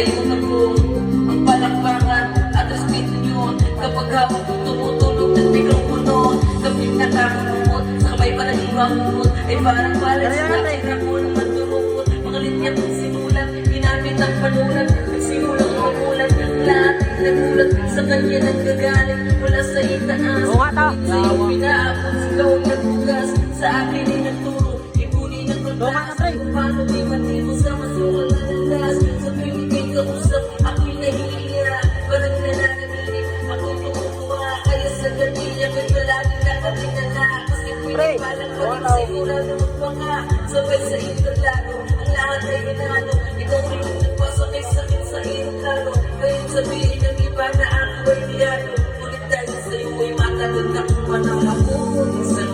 Ayun ako, ang palakpakan at respeto nyo Kapag ko tumutulog ng mikropono Kapit na kakulungot, sa may panagibang Ay parang palas na tira ko ng magdurukot Mga linya kong sinulat, ginamit ang panulat Nagsimulang magulat, lahat nagulat Sa kanya nagkagaling mula sa itaas. Oo nga, ta. Sa'yo pinaabot, sigaw nagbugas Sa akin ay nagturo, ipunin ang pre. Kung paano di masukan na landas Pre, sigurado magpaka Sabay sa itablado, ang lahat ay inano Ikaw sakit sa iyong lalo Kaya't sabihin ng iba ako ay biyado Ngunit dahil sa'yo ay matagal na kung